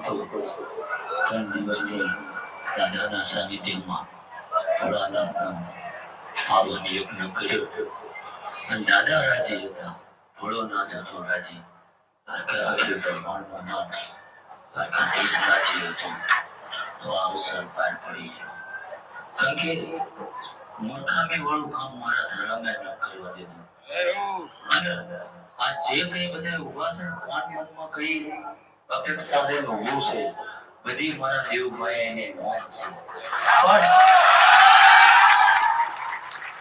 ત્રણ દિવસથી દાદાના સાનિધ્યમાં ભોળાનાથનો પાવન યજ્ઞ કર્યો અને દાદા રાજી હતા ભોળોનાથ હતો રાજી આખા બ્રહ્માંડનો નાથ આખા રાજી હતો તો આ અવસર પાર પડી ગયો કારણ કે મૂર્ખામી વાળું કામ મારા ધરામે ન કરવા દીધું અને આ જે કઈ બધા ઉપાસન મનમાં કઈ અપેક્ષા લઈને ઊભું છે બધી મારા દેવભાઈ એને નોંધ છે. પણ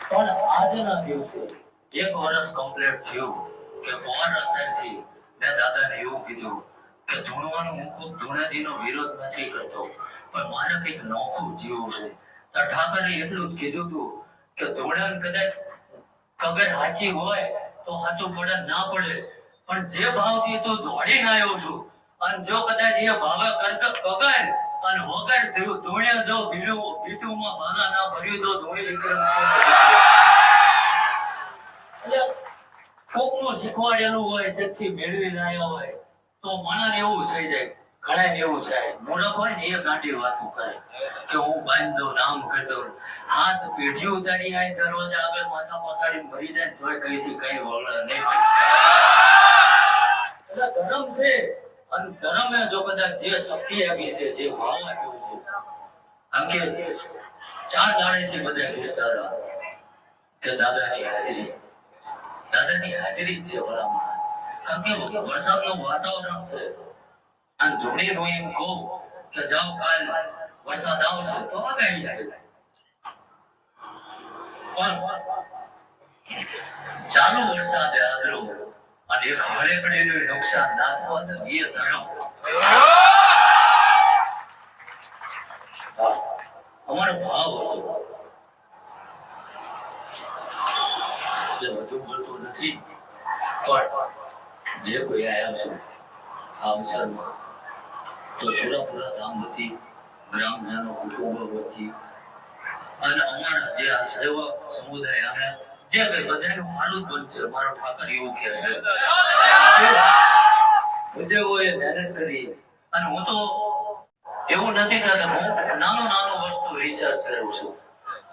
પણ આજના દિવસે એક વર્ષ કમ્પ્લીટ થયું કે મોર અંદરથી મેં દાદાને એવું કીધું કે ધૂણવાનું હું ધૂણાજીનો વિરોધ નથી કરતો. પણ મારે કંઈક નોખું જીવવું છે. તો ઠાકરે એટલું જ કીધું હતું કે ધૂણન કદાચ કગર સાચી હોય તો સાચું પડે ના પડે પણ જે ભાવથી તું દોડીને આવ્યો છું. અને જો કદાચ એ ભાવે કરક કગર અને વગર ધૂણે જો ભીડું ભીટુમાં ભાગા ના ભર્યું તો ધૂણી વિક્રમ કોકનું શીખવાડેલું હોય જેથી મેળવી લાયો હોય, તો મનને એવું થઈ જાય ઘણા એવું થાય. મૂર્ખ હોય ને એ ગાંડી વાતો કરે, કે હું બાંધ દઉં નામ કરી દઉં હાથ પેઢી ઉતારી આય, દરવાજા આગળ માથા પછાડી મરી જાય તોય કઈથી કઈ વળે નહીં. ધર્મ છે. અને ધર્મે જો કદાચ જે શક્તિ આપી છે, જે ભાવ આપ્યો છે, કારણ કે ચાર દાડેથી બધા પૂછતા હતા કે દાદાની હાજરી દાદાની હાજરી છે ભલામણ. કારણ કે વરસાદનું વાતાવરણ છે. અને જોડી નું એમ કહું કે જાઓ કાલ વરસાદ આવશે તો આગાહી છે. પણ ચાલુ વરસાદ આદરો અને એક પણ એનું નુકસાન ના થવા દે, એ ધર્મ. અમારો ભાવ હતો. વધુ બોલતું નથી. પણ જે કોઈ આયા છે, આ તો સુરાપુરા ધામ વતી ગ્રામજનો અને અમારા જે આ સેવક સમુદાય અમે જે બધાનું માનું બનશે મારો ઠાકર એવું કહે છે. ઉદ્યોગોએ મહેનત કરી. અને હું તો એવું નથી કરતો હું નાનું નાનું વસ્તુ રિચાર્જ કરું છું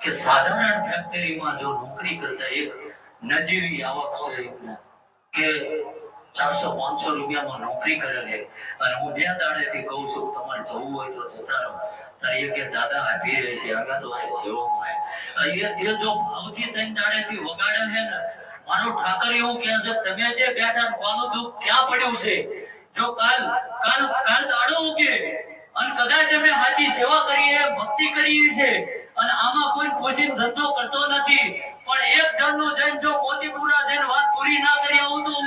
કે સાધારણ ફેક્ટરીમાં જો નોકરી કરતા એક નજીવી આવક છે કે ચારસો પાંચસો રૂપિયામાં નોકરી કરે છે. અને હું બે દાડેથી કહું છું, તમારે જવું હોય તો જતા રહો. તારે કે દાદા આપી રહે છે. અમે તો અહીં સેવામાં. એ જો ભાવથી ત્રણ દાડેથી વગાડે છે ને, મારો ઠાકર એવું કહે છે, તમે જે બેઠા કોનું દુઃખ ક્યાં પડ્યું છે? જો કાલ કાલ કાલ દાડો ઉગે. અને કદાચ અમે સાચી સેવા કરીએ, ભક્તિ કરીએ છે. અને આમાં કોઈ પોષિત ધંધો કરતો નથી. પણ એક જણનો જઈને જો મોતીપુરા જઈને વાત પૂરી ના કરી આવું તો હું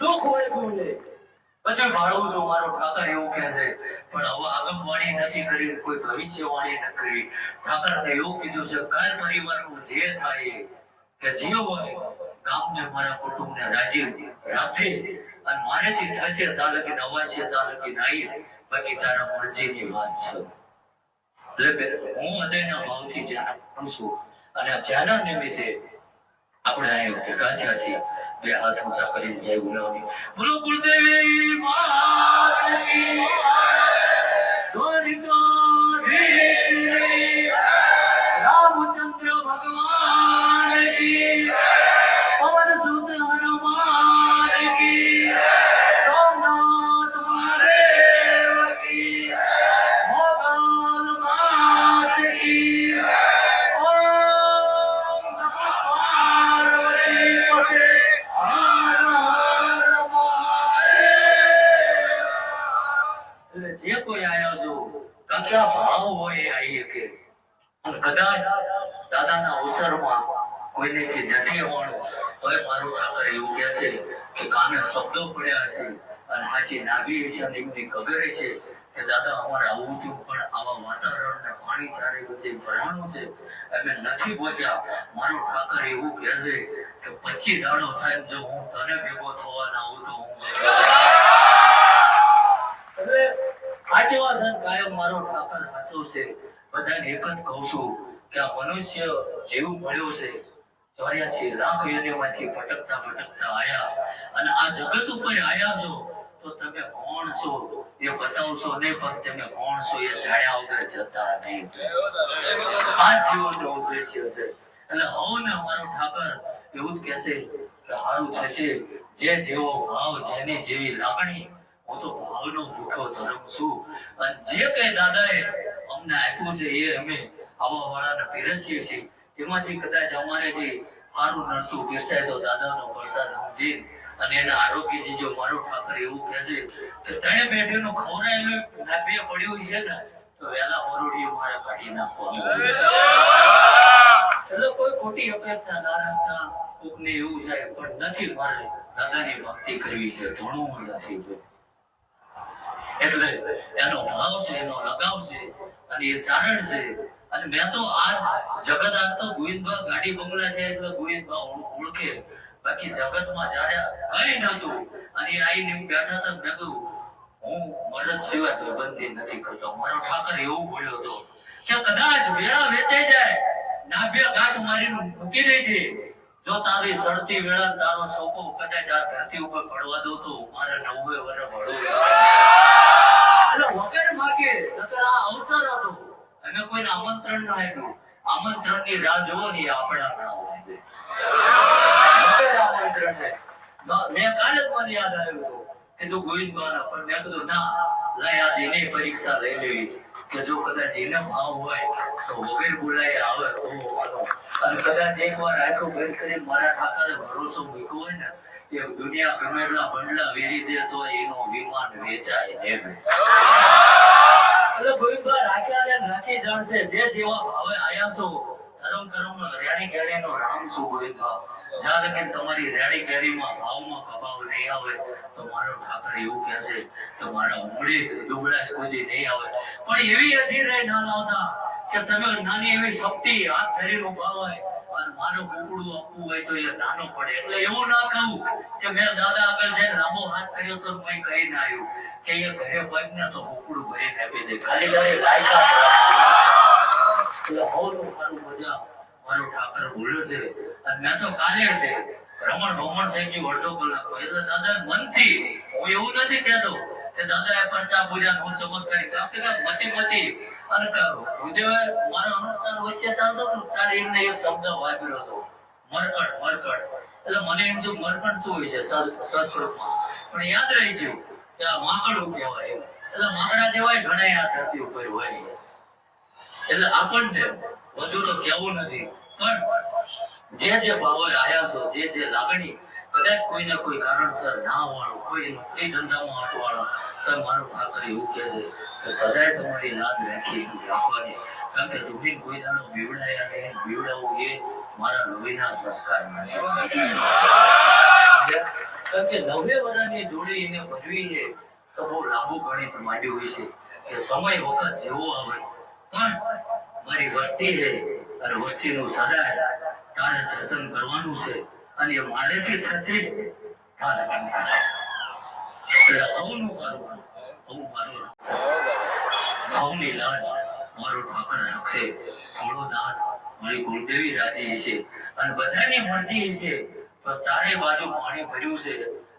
દુઃખ હોય બોલે પછી ભાડું છું મારો ઠાકર એવું કહે છે. પણ હવે આગમવાણી નથી કરી કોઈ ભવિષ્યવાણી નથી કરી. ઠાકરને એવું કીધું છે કાલ પરિવારનું જે થાય કે જે હોય ગામને મારા કુટુંબને રાજી રાખે. અને મારેથી થશે તાલકી નવાશે તાલકી નાઈ. બાકી તારા મરજીની વાત છે. એટલે હું હૃદયના ભાવથી જ્યાં કરું છું, અને આ જ્યાંના નિમિત્તે આપણે અહીં ભેગા છીએ. બે હાથ ઊંચા કરીને જય બોલાવવાની બોલો કુળદેવી માત હાચી રહી છે અને એમને ખબર છે કે દાદા, અમારે આવું થયું પણ આવા વાતાવરણ ને પાણી ચારે વચ્ચે ભરવાનું છે. અમે નથી પહોંચ્યા. મારો ઠાકર એવું કહે છે કે પચી દાડો થાય જો હું તને ભેગો થવા આવું તો હું સાચી વાત કાયમ મારો ઠાકર સાચો છે. બધાને એક જ કહું છું કે આ મનુષ્ય જીવ મળ્યો છે. ચોર્યાસી લાખ યોનિમાંથી ભટકતા ભટકતા આયા. અને આ જગત ઉપર આયા છો. તો તમે કોણ છો? એ બતાવશો નહીં પણ તમે કોણ છો એ જાણ્યા વગર જતા નહીં આ જીવનનો ઉદ્દેશ્ય છે. એટલે હવને અમારો ઠાકર એવું જ કહેશે કે સારું થશે. જે જેવો ભાવ જેની જેવી લાગણી, હું તો ભાવનો ભૂખ્યો ધર્મ છું. અને જે કઈ દાદાએ અમને આપ્યું છે એ અમે આવા વાળાને પીરસીએ છીએ. એમાંથી કદાચ અમારે જે સારું નડતું પીરસાય તો દાદાનો પ્રસાદ સમજી અને એના આરોગ્યજી જો મારો ઠાકર એવું કહે છે, તો ત્રણે પેઢીનું ખવડાયેલું નાભે પડ્યો છે ને, તો વેલા ઓરડીયું મારા કાઢી નાખો એટલે કોઈ ખોટી અપેક્ષા ના રાખતા કોકને એવું થાય પણ નથી મારે દાદાની ભક્તિ કરવી છે ઘણું નથી. એટલે એનો ભાવ છે, એનો લગાવ છે, અને એ ચારણ છે. અને મેં તો આજ જગત આજ તો ગોવિંદભા ગાડી બંગલા છે, એટલે ગોવિંદભા ઓળ- ઓળખે. બાકી જગતમાં જ્યારે કઈ નતું અને એ હું બેઠા હતા, મેં કહ્યું હું મરદ સિવાય પ્રબંધી નથી કરતો. મારો ઠાકર એવું બોલ્યો હતો કે કદાચ વેળા વેચાઈ જાય, નાભ્ય ગાંઠ મારીને મૂકી દે છે. જો તારી સડતી વેળા તારો સોકો કદાચ આ ધરતી ઉપર પડવા દો તો મારે નવ્વે વર્ષ ભળવું એટલે વગર માગે, નકર આ અવસર હતો. અમે કોઈને આમંત્રણ ના આપ્યું. આમંત્રણની રાહ જોવો ને આપણા ના હોય. મ- ભરોસો મૂક્યો હોય ને દુનિયા ગમે એટલા બંડલા વેરી દે, તો એનો વિમાન વેચાય એટલે ગોવિંદભાઈ રાખ્યા નાખી જાણશે, જે જેવા ભાવે આયા છો ધરમ કરમ રેણી કે હોય આપવું હોય તો એવું ના કહું કે મેં દાદા આગળ જઈને લાંબો હાથ કર્યો તો કોઈ કહી ના આવ્યું. કે એ ઘરે પગ ને તો કુકડું ભરીને આપી દે. ખાલી ખાલી લાયકાત રાખવી એટલે મજા મારો ઠાકર બોલ્યો છે. અને મેં તો કાલે તે રમણ ભમણ થઈ ગયું અડધો કલાક. એટલે દાદા મનથી, હું એવું નથી કહેતો કે દાદા એ પરચા પૂર્યા નો ચમત્કારી કામ કે મતી મતી. અને હૃદય મારો અનુષ્ઠાન વચ્ચે ચાલતો હતો એમને એક શબ્દ વાપર્યો હતો. મરકટ મરકટ એટલે મને એમ થયું મરકટ શું હોય છે સંસ્- સંસ્કૃતમાં પણ યાદ રહી ગયું કે આ માકડું કહેવાય. એટલે માકડા જેવાય ઘણા આ ધરતી ઉપર હોય એટલે આપણને વધુ તો કહેવું નથી. પણ જે જે ભાવો આવ્યા છો જે જે લાગણી, કદાચ કોઈને કોઈ કારણસર ના વાળો કોઈ નોકરી ધંધામાં અટવાળો તો મારો ભાકર એવું કહે છે કે સદાય તમારી યાદ રાખી રાખવાની. કારણ કે તમે કોઈ દાડો બીવડાયા નહીં, બીવડાવવું એ મારા લોહીના સંસ્કાર કારણ કે નવે વરાની જોડી એને ભજવી છે તો બહુ લાંબુ ગણિત માંડ્યું હોય છે કે સમય વખત જેવો આવે. પણ મારી વસ્તી છે અને વસ્તીનું સદાય તારે જતન કરવાનું છે અને મારેથી થશે તારે કામ. એટલે હવનું કરવાનું હવ મારું હવની લાડ મારો ઠાકર રાખશે. થોડો દાન મારી કુળદેવી રાજી છે અને બધાની મરજી છે. તો ચારે બાજુ પાણી ભર્યું છે.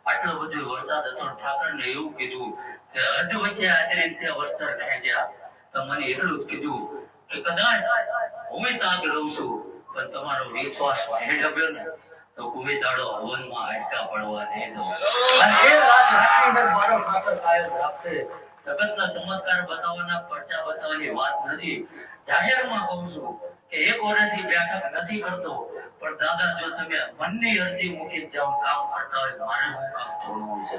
આટલો બધો વરસાદ હતો ઠાકરને એવું કીધું કે અર્ધ વચ્ચે આદરીને તે વસ્ત્ર ખેંચ્યા. તો મને એટલું કીધું કે કદાચ હું તાક લઉં છું, પણ તમારો વિશ્વાસ ડબ્યો ને, તો કોઈ દાડો હવનમાં હાડકા પડવા નહીં દો. અને એ રાત રાખીને મારો ઠાકર કાયમ રાખશે. જગતના ચમત્કાર બતાવવાના, પરચા બતાવવાની વાત નથી. જાહેરમાં કહું છું કે એક ઓરેથી બેઠક નથી કરતો, પણ દાદા, જો તમે મનની અરજી મૂકી જાવ કામ કરતા હોય મારે હું કામ થોડું છે?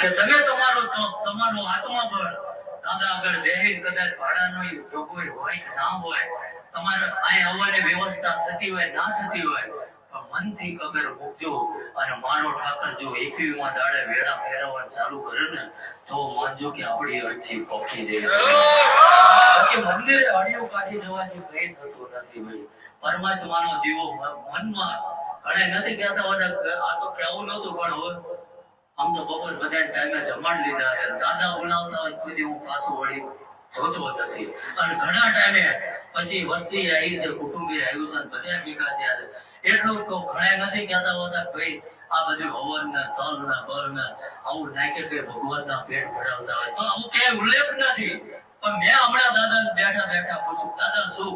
કે તમે તમારો તમારો તમારો આત્મબળ દાદા આગળ બેહીને કદાચ ભાડાનો જોગવાઈ હોય કે ના હોય, તમારે અહીં આવવાની વ્યવસ્થા થતી હોય, ના થતી હોય મનથી કગર મૂકજો અને મારો ઠાકર જો એકવીમાં દાડે વેળા ફેરવવાનું ચાલુ કરે ને, તો માનજો કે આપણી અરજી પહોંચી બાકી મંદિરે અડિયો કાઢી જવાથી કઈ થતું નથી ભાઈ. પરમાત્માનો દીવો મનમાં ઘણા નથી કહેતા બધા આ તો કેવું નતું પણ આમ બપોર બધા ટાઈમે જમાડ લીધા છે. દાદા બોલાવતા હોય કોઈ હું પાછું વળી જોતો નથી. અને ઘણા ટાઈમે પછી વસ્તી આવી છે, કુટુંબી આવ્યું છે બધા ભેગા થયા છે. એટલું તો ઘણા નથી કહેતા હોતા ભાઈ, આ બધું હવન ને તલ ને બળ ને આવું નાખે કે ભગવાન ના પેટ ભરાવતા હોય. તો આવું ક્યાંય ઉલ્લેખ નથી. પણ મેં હમણાં દાદા બેઠા બેઠા પૂછ્યું, દાદા, શું?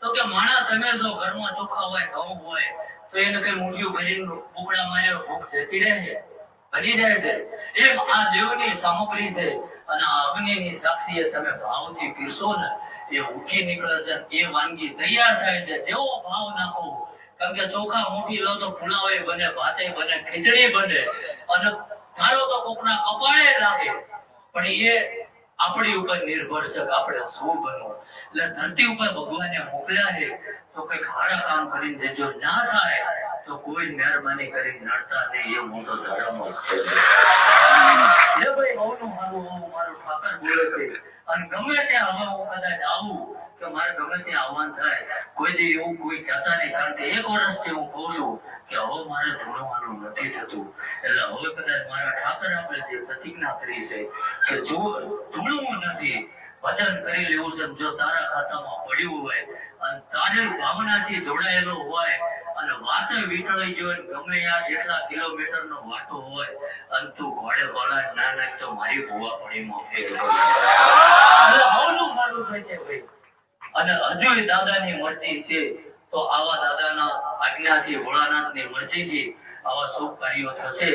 તો કે, માણા, તમે જો ઘરમાં ચોખા હોય, ઘઉં હોય, તો એને કઈ ઊંધિયું ભરીને ઉકડા માર્યો, ભૂખ જતી રહે બની જાય છે. એમ આ દેવની સામગ્રી છે અને આ અગ્નિની સાક્ષીએ તમે ભાવથી પીરસો ને એ ઉઠી નીકળે છે એ વાનગી તૈયાર થાય છે. જેવો ભાવ નાખો. કારણ કે ચોખા મૂકી લો તો ફુલાવે બને, ભાતે બને, ખીચડી બને. અને ધારો તો કોકના કપાળે લાગે. પણ એ આપણી ઉપર નિર્ભર છે કે આપણે શું બનવું. એટલે ધરતી ઉપર ભગવાને મોકલ્યા છે. તો કંઈક સારા કામ કરીને જે જો ના થાય તો કોઈ મહેરબાની કરી નડતા નહીં, એ મોટો ધર્મ છે. જે ભાઈ મૌનું મારું હોવું મારો ઠાકર બોલે છે. અને ગમે ત્યાં હવે હું કદાચ આવું કે મારે ગમે ત્યાં આવવાનું થાય, કોઈ દી એવું કોઈ કહેતા નહીં, કારણ કે એક વર્ષથી હું કહું છું કે હવે મારે ધોળવાનું નથી થતું. એટલે હવે કદાચ મારા ઠાકર આપણે જે પ્રતિજ્ઞા કરી છે કે જો ધૂણવું નથી વચન કરી લેવું છે જો તારા ખાતામાં પડ્યું હોય, અને તારી ભાવનાથી જોડાયેલો હોય અને વાતે વીંટળાઈ ગયો ગમે યાર એટલા કિલોમીટરનો વાટો હોય, અને તું ઘોડે ઘોડા ના નાખ તો મારી ભૂવા પડી માં ભાઈ. અને હજુ દાદાની મરજી છે તો આવા દાદાના આજ્ઞાથી ભોળાનાથની મરજીથી આવા શુભ કાર્યો થશે.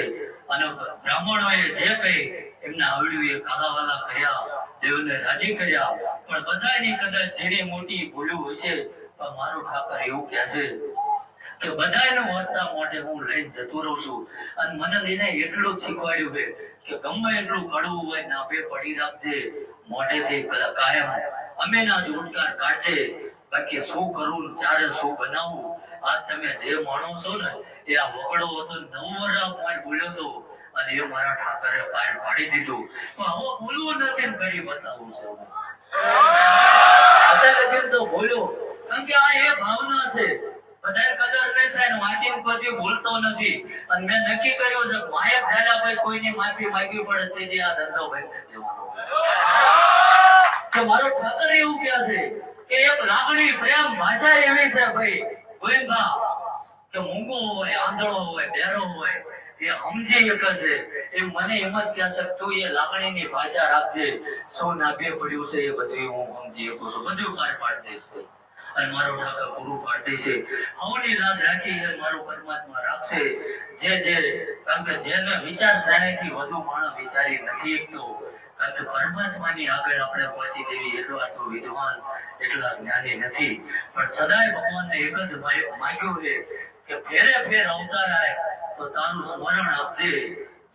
અને બ્રાહ્મણોએ જે કઈ એમના આવડ્યું એ કાલાવાલા કર્યા, દેવને રાજી કર્યા. પણ બધાની કદાચ જેની મોટી ભૂલું હશે, પણ મારું ઠાકર એવું કહે છે કે બધાને વસ્તા માટે હું લઈને જતો રહું છું. અને મને લઈને એટલું શીખવાડ્યું છે કે ગમે એટલું કડવું હોય નાભે પડી રાખજે. મોઢેથી કાયમ અમે ના જ ઉડકાર કાઢજે. બાકી શું કરવું ચારે શું બનાવવું આ તમે જે માણો છો ને એ આ વગડો હતો નવ વર્ષ પાર બોલ્યો તો અને એ મારા ઠાકરે પાર પાડી દીધું. તો હવે બોલવું નથી કરી બતાવું છું. અત્યારે તો બોલ્યો કારણ કે આ એ ભાવના છે બધાને કદર નહીં થાય ને વાંચીને પછી ભૂલતો નથી. અને મેં નક્કી કર્યું છે, માયક થયેલા ભાઈ કોઈની માફી માંગવી પડે તે જે આ ધંધો ભાઈ દેવાનો. મારો ઠાકર એવું કહે છે કે એક લાગણી પ્રેમ ભાષા એવી છે ભાઈ ગોવિંદા કે મૂંગો હોય, આંધળો હોય, બેરો હોય, એ સમજી એક છે. એ મને એમ જ કહે છે તું એ લાગણીની ભાષા રાખજે. શું નાગે પડ્યું છે, એ બધું હું સમજી શકું છું. બધું પાર પાડી દઈશ ભાઈ. અને મારો ઠાકર પૂરું પાડી છે. હવની લાજ રાખી એ મારો પરમાત્મા રાખશે. જે જે કારણ કે જેને વિચાર વધુ માણસ વિચારી નથી એકતો કારણ કે પરમાત્માની આગળ આપણે પહોંચી જેવી એટલા તો વિદ્વાન, એટલા જ્ઞાની નથી. પણ સદાય ભગવાનને એક જ માગ્યું છે કે ફેરે ફેર અવતાર આવે તો તારું સ્મરણ આપજે.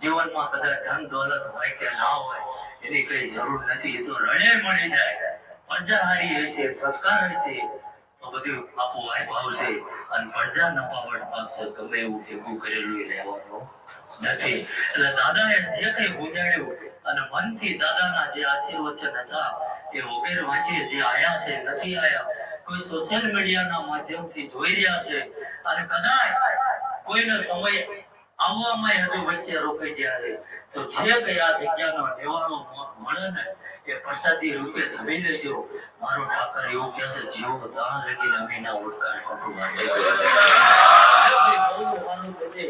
જીવનમાં કદાચ ધન, દોલત હોય કે ના હોય, એની કઈ જરૂર નથી. એ તો રડે મળી જાય. પ્રજાહારી હશે સંસ્કાર હશે તો બધું આપોઆપ આવશે. અને પ્રજા નફાવટ પાકશે ગમે એવું ભેગું કરેલું રહેવાનું. નથી. એટલે દાદાએ જે કઈ ગુજાર્યું અને મનથી દાદાના જે આશીર્વચન હતા, એ વગેરે વાંચી જે આયા છે, નથી આયા, કોઈ સોશિયલ મીડિયાના માધ્યમથી જોઈ રહ્યા છે. અને કદાચ કોઈનો સમય આવવામાં હજુ વચ્ચે રોકાઈ ગયા તો જે કઈ આ જગ્યાનો લેવાનો મળે ને એ પ્રસાદી રૂપે જમી લેજો. મારો ઠાકર એવું કહે છે જીવો દાન લગી નમીના ઓળખાણ ખોટું માંગે છે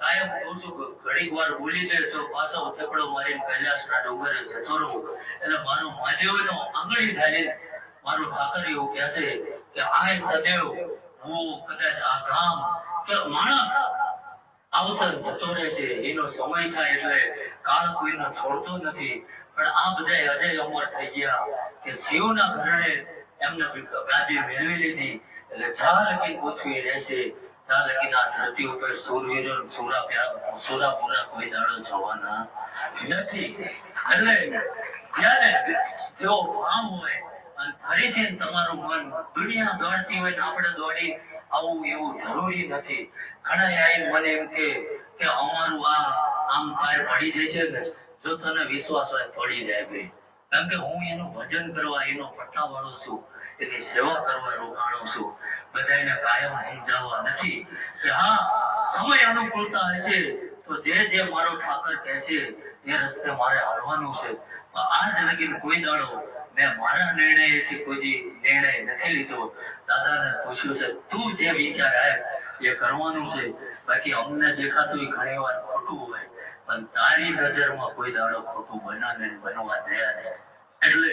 કાયમ કહું છું કે ઘડીક વાર બોલી ગયો તો પાછો તકડો મારીને કૈલાસના ડુંગરે જતો રહું. એટલે મારો મહાદેવનો આંગળી ઝાલીને મારું ઠાકર એવું કહે છે કે આ સદૈવ હું કદાચ આ ગામ માણસ અવસર જતો રહેશે એનો સમય થાય એટલે કાળ કોઈનો છોડતો નથી. પણ આ બધા અજય અમર થઈ ગયા કે શિવના ઘરણે એમને ગાદી મેળવી લીધી. એટલે જ્યાં લગી પૃથ્વી રહેશે. ત્યાં લગીન આ ધરતી ઉપર સૂરવીરો સોરા સુરા પૂરા કોઈ દાડો જવાના નથી. એટલે જ્યારે જેવો ભાવ હોય અને ફરીથી તમારું મન દુનિયા દોડતી હોય ને આપણે દોડી આવું એવું જરૂરી નથી. ઘણા આવીને મને એમ કે કે અમારું આ આમ પાર પડી જશે ને, જો તને વિશ્વાસ હોય પડી જાય ભાઈ. કારણ કે હું એનું ભજન કરવા, એનો પટ્ટાવાળો છું, એની સેવા કરવા રોકાણો છું. બધાને કાયમ સમજાવવા નથી. કે હા, સમય અનુકૂળતા હશે, તો જે જે મારો ઠાકર કહેશે, એ રસ્તે મારે હાલવાનું છે. આ જ લગીન કોઈ દાડો મેં મારા નિર્ણયથી કોઈ નિર્ણય નથી લીધો. દાદાને પૂછ્યું છે, તું જે વિચાર આવે એ કરવાનું છે. બાકી અમને દેખાતું ઘણી વાર ખોટું હોય. પણ તારી નજરમાં કોઈ દાડો ખોટું બનાને બનવા દયા નહીં. એટલે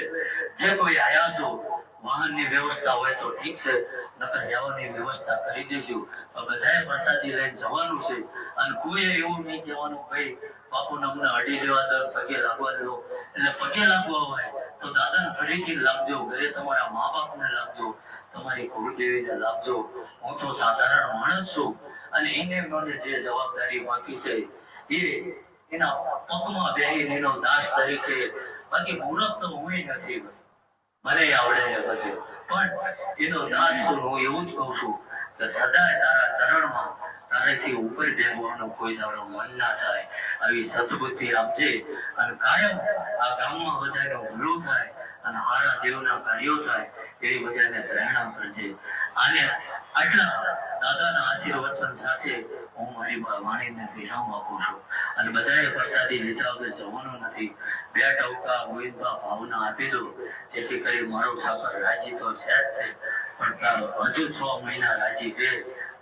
જે કોઈ આયા છો વાહનની વ્યવસ્થા હોય તો ઠીક છે, નકર જવાની વ્યવસ્થા કરી દેજો. બધાએ પ્રસાદી લઈને જવાનું છે. અને કોઈએ એવું નહીં કહેવાનું, ભાઈ, બાપુને અમને અડી દેવા દર પગે લાગવા દો. એટલે પગે લાગવા હોય તો દાદાને ફરીથી લાગજો ઘરે તમારા મા બાપને લાગજો તમારી કુળદેવીને લાગજો હું તો સાધારણ માણસ છું અને એને મને જે જવાબદારી બાકી છે એ એના પગમાં બેહીને એનો દાસ તરીકે બાકી મૂરખ તો હું નથી મને આવડે છે બધું. પણ એનો દાસ છું હું એવું જ કહું છું કે સદાય તારા ચરણમાં તારેથી ઉપર ડેગવાનું કોઈ તારો મન ના થાય. આવી સદબુદ્ધિ આપજે અને કાયમ આ ગામમાં બધાનો ભલો થાય અને હારા દેવના કાર્યો થાય એવી બધાને પ્રેરણા કરજે. અને આટલા દાદાના આશીર્વચન સાથે હું મારી વાણીને વિરામ આપું છું. અને બધાએ પ્રસાદી લીધા વગર જવાનું નથી. બે ટવકા ગોવિંદા ભાવના આપી દો. જેથી કરી મારો ઠાકર રાજી તો સેટ થાય પણ તારો હજુ છ મહિના રાજી રહે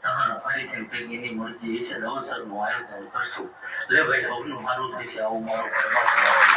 તમારે ફરીથી કંઈક એની મરજી તો અવસરનું આયોજન કરશું. લે ભાઈ સૌનું મારું થશે, આવું મારો પરમાત્મા